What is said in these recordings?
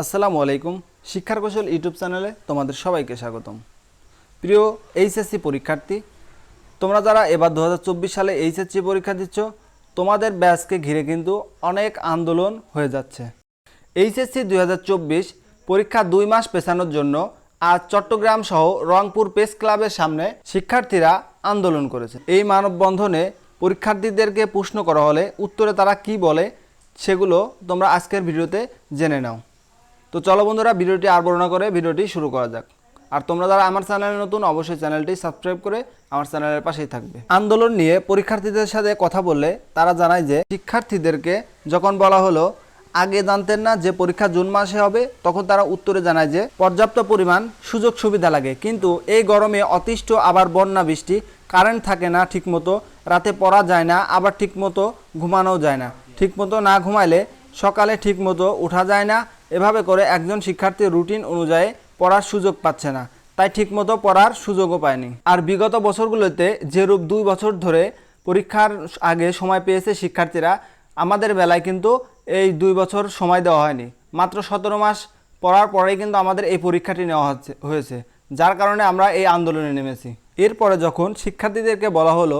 আসসালামু আলাইকুম, শিক্ষার কৌশল ইউটিউব চ্যানেলে তোমাদের সবাইকে স্বাগতম। প্রিয় এইচএসসি পরীক্ষার্থী, তোমরা যারা এবার দু হাজার চব্বিশ সালে এইচএসসি পরীক্ষা দিচ্ছ, তোমাদের ব্যাচকে ঘিরে কিন্তু অনেক আন্দোলন হয়ে যাচ্ছে। এইচএসসি দু হাজার চব্বিশ পরীক্ষা দুই মাস পেছানোর জন্য আজ চট্টগ্রাম সহ রংপুর প্রেস ক্লাবের সামনে শিক্ষার্থীরা আন্দোলন করেছে। এই মানববন্ধনে পরীক্ষার্থীদেরকে প্রশ্ন করা হলে উত্তরে তারা কি বলে, সেগুলো তোমরা আজকের ভিডিওতে জেনে নাও। তো চলো বন্ধুরা, ভিডিওটি আর বর্ণনা করে ভিডিওটি শুরু করা যাক। আর তোমরা যারা আমার চ্যানেলে নতুন, অবশ্যই চ্যানেলটি সাবস্ক্রাইব করে আমার চ্যানেলের পাশেই থাকবে। আন্দোলন নিয়ে পরীক্ষার্থীদের সাথে কথা বললে তারা জানায় যে, শিক্ষার্থীদেরকে যখন বলা হলো, আগে জানতেন না যে পরীক্ষা জুন মাসে হবে, তখন তারা উত্তরে জানায় যে, পর্যাপ্ত পরিমাণ সুযোগ সুবিধা লাগে। কিন্তু এই গরমে অতিষ্ঠ, আবার বন্যা বৃষ্টি, কারেন্ট থাকে না ঠিকমতো, রাতে পড়া যায় না, আবার ঠিকমতো ঘুমানোও যায় না। ঠিকমতো না ঘুমাইলে সকালে ঠিকমতো ওঠা যায় না এভাবে করে একজন শিক্ষার্থী রুটিন অনুযায়ী পড়ার সুযোগ পাচ্ছে না। তাই ঠিকমতো পড়ার সুযোগও পায়নি। আর বিগত বছরগুলোতে যেরূপ দুই বছর ধরে পরীক্ষার আগে সময় পেয়েছে শিক্ষার্থীরা, আমাদের বেলায় কিন্তু এই দুই বছর সময় দেওয়া হয়নি। মাত্র সতেরো মাস পড়ার পরেই কিন্তু আমাদের এই পরীক্ষাটি নেওয়া হচ্ছে, হয়েছে, যার কারণে আমরা এই আন্দোলনে নেমেছি। এরপরে যখন শিক্ষার্থীদেরকে বলা হলো,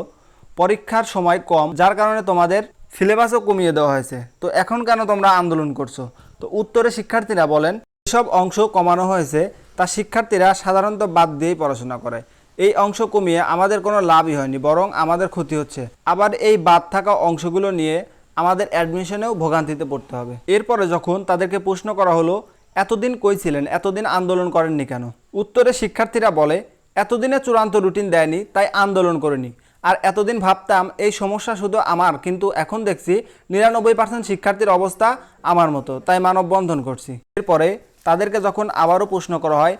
পরীক্ষার সময় কম, যার কারণে তোমাদের সিলেবাসও কমিয়ে দেওয়া হয়েছে, তো এখন কেন তোমরা আন্দোলন করছ? তো উত্তরে শিক্ষার্থীরা বলেন এসব অংশ কমানো হয়েছে, তা শিক্ষার্থীরা সাধারণত বাদ দিয়েই পড়াশোনা করে। এই অংশ কমিয়ে আমাদের কোনো লাভই হয়নি, বরং আমাদের ক্ষতি হচ্ছে। আবার এই বাদ থাকা অংশগুলো নিয়ে আমাদের অ্যাডমিশনেও ভোগান্তিতে পড়তে হবে। এরপরে যখন তাদেরকে প্রশ্ন করা হলো, এতদিন কই ছিলেন? এতদিন আন্দোলন করেননি কেন? উত্তরে শিক্ষার্থীরা বলে, এতদিনে চূড়ান্ত রুটিন দেয়নি, তাই আন্দোলন করিনি। আর এতদিন ভাবতাম, এই সমস্যা শুধু আমার, কিন্তু এখন দেখছি নিরানব্বই পার্সেন্ট শিক্ষার্থীর অবস্থা আমার মতো। তাই মানববন্ধন করছি। এরপরে তাদেরকে যখন আবারও প্রশ্ন করা হয়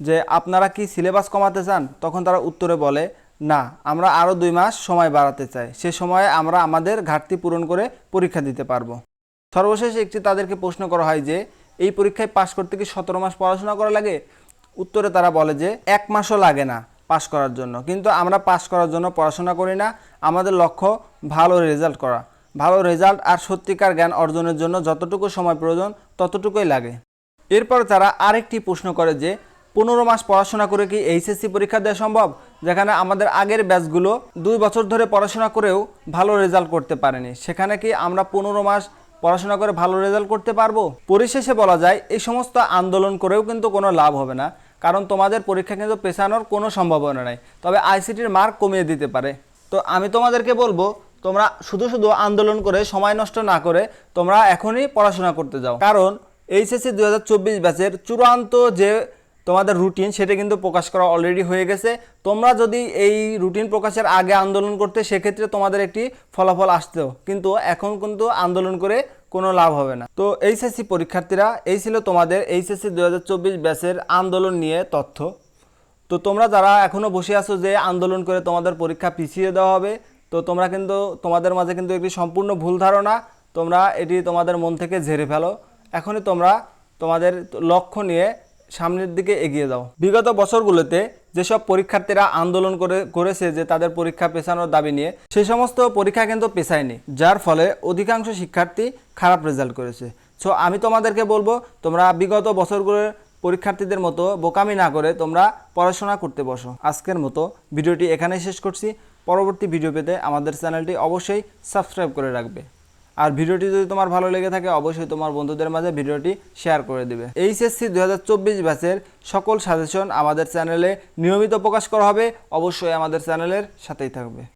যে, আপনারা কি সিলেবাস কমাতে চান? তখন তারা উত্তরে বলে, না, আমরা আরও দুই মাস সময় বাড়াতে চাই। সে সময়ে আমরা আমাদের ঘাটতি পূরণ করে পরীক্ষা দিতে পারব। সর্বশেষ একটি তাদেরকে প্রশ্ন করা হয় যে, এই পরীক্ষায় পাশ করতে কি সতেরো মাস পড়াশোনা করা লাগে? উত্তরে তারা বলে যে, এক মাসও লাগে না। পাশ করার জন্য। কিন্তু আমরা পাশ করার জন্য পড়াশোনা করি না। আমাদের লক্ষ্য ভালো রেজাল্ট করা। ভালো রেজাল্ট আর সত্যিকার জ্ঞান অর্জনের জন্য যতটুকু সময় প্রয়োজন, ততটুকুই লাগে। এরপর তারা আরেকটি প্রশ্ন করে যে, পনেরো মাস পড়াশোনা করে কি এইচএসসি পরীক্ষা দেওয়া সম্ভব? যেখানে আমাদের আগের ব্যাচগুলো দুই বছর ধরে পড়াশোনা করেও ভালো রেজাল্ট করতে পারেনি। সেখানে কি আমরা পনেরো মাস পড়াশোনা করে ভালো রেজাল্ট করতে পারব? পরিশেষে বলা যায়, এই সমস্ত আন্দোলন করেও কিন্তু কোনো লাভ হবে না। কারণ তোমাদের পরীক্ষা কিন্তু পেছানোর কোনো সম্ভাবনা নাই। তবে আইসিটির মার্ক কমিয়ে দিতে পারে। তো আমি তোমাদেরকে বলব, তোমরা শুধু শুধু আন্দোলন করে সময় নষ্ট না করে তোমরা এখনই পড়াশোনা করতে যাও। কারণ এইচএসসি দু হাজার চব্বিশ ব্যাচের চূড়ান্ত যে তোমাদের রুটিন সেটা কিন্তু প্রকাশ করা অলরেডি হয়ে গেছে। তোমরা যদি এই রুটিন প্রকাশের আগে আন্দোলন করতে, সেক্ষেত্রে তোমাদের একটি ফলাফল আসতেও। কিন্তু এখন কিন্তু আন্দোলন করে কোনো লাভ হবে না। তো এইচএসসি পরীক্ষার্থীরা, এই ছিল তোমাদের এইচএসসি দু হাজার চব্বিশ ব্যাচের আন্দোলন নিয়ে তথ্য। তো তোমরা যারা এখনও বসে আছো যে আন্দোলন করে তোমাদের পরীক্ষা পিছিয়ে দেওয়া হবে, তো তোমরা কিন্তু, তোমাদের মাঝে কিন্তু একটি সম্পূর্ণ ভুল ধারণা, তোমরা এটি তোমাদের মন থেকে ঝেড়ে ফেলো। এখনই তোমরা তোমাদের লক্ষ্য নিয়ে সামনের দিকে এগিয়ে যাও। বিগত বছরগুলোতে যেসব পরীক্ষার্থীরা আন্দোলন করে, করেছে যে তাদের পরীক্ষা পেছানোর দাবি নিয়ে সেই সমস্ত পরীক্ষা কিন্তু পেছায়নি, যার ফলে অধিকাংশ শিক্ষার্থী খারাপ রেজাল্ট করেছে। সো আমি তোমাদেরকে বলব, তোমরা বিগত বছরগুলোর পরীক্ষার্থীদের মতো বোকামি না করে তোমরা পড়াশোনা করতে বসো। আজকের মতো ভিডিওটি এখানেই শেষ করছি। পরবর্তী ভিডিও পেতে আমাদের চ্যানেলটি অবশ্যই সাবস্ক্রাইব করে রাখবে। আর ভিডিওটি যদি তোমার ভালো লেগে থাকে, অবশ্যই তোমার বন্ধুদের মাঝে ভিডিওটি শেয়ার করে দিবে। এইচএসসি দু হাজার চব্বিশ ব্যাচের সকল সাজেশন আমাদের চ্যানেলে নিয়মিত প্রকাশ করা হবে, অবশ্যই আমাদের চ্যানেলের সাথেই থাকবে।